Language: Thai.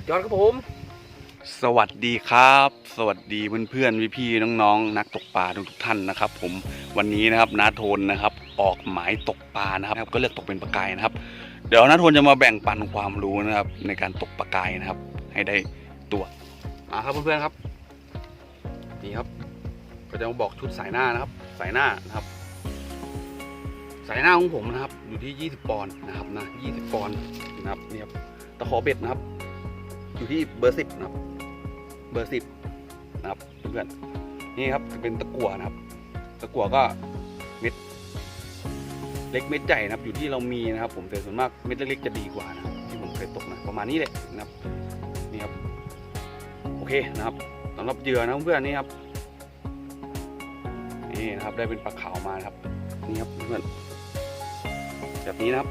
สุดยอดครับผม สวัสดีครับ สวัสดีเพื่อนๆพี่ๆน้องๆ นักตกปลาทุกท่านนะครับ ผมวันนี้นะครับนาโทนนะครับ ออกหมายตกปลานะครับ ก็เลือกตกเป็นปลากายนะครับ เดี๋ยวนาโทนจะมาแบ่งปันความรู้นะครับ ในการตกปลากายนะครับ ให้ได้ตัวอ่าครับเพื่อนๆครับนี่ครับ ก็จะมาบอกชุดสายหน้านะครับ สายหน้านะครับ สายหน้าของผมนะครับ อยู่ที่ 20 ปอนด์นะครับนะ20 ปอนด์นะครับนี่ครับตะขอเบ็ดนะครับ อยู่ที่เบอร์10นะครับ เบอร์10นะครับเพื่อนนี่ครับจะเป็นตะกั่วนะครับ ตะกั่วก็เม็ดเล็กเม็ดใหญ่นะครับ อยู่ที่เรามีนะครับ ผมแต่ส่วนมากเม็ดเล็กๆจะดีกว่านะที่ผมเคยตกนะประมาณนี้แหละนะครับนี่ครับโอเคนะครับสำหรับเหยื่อนะเพื่อนนี่ครับนี่นะครับได้เป็นปลาขาวมาครับนี่ครับเพื่อนแบบนี้นะครับ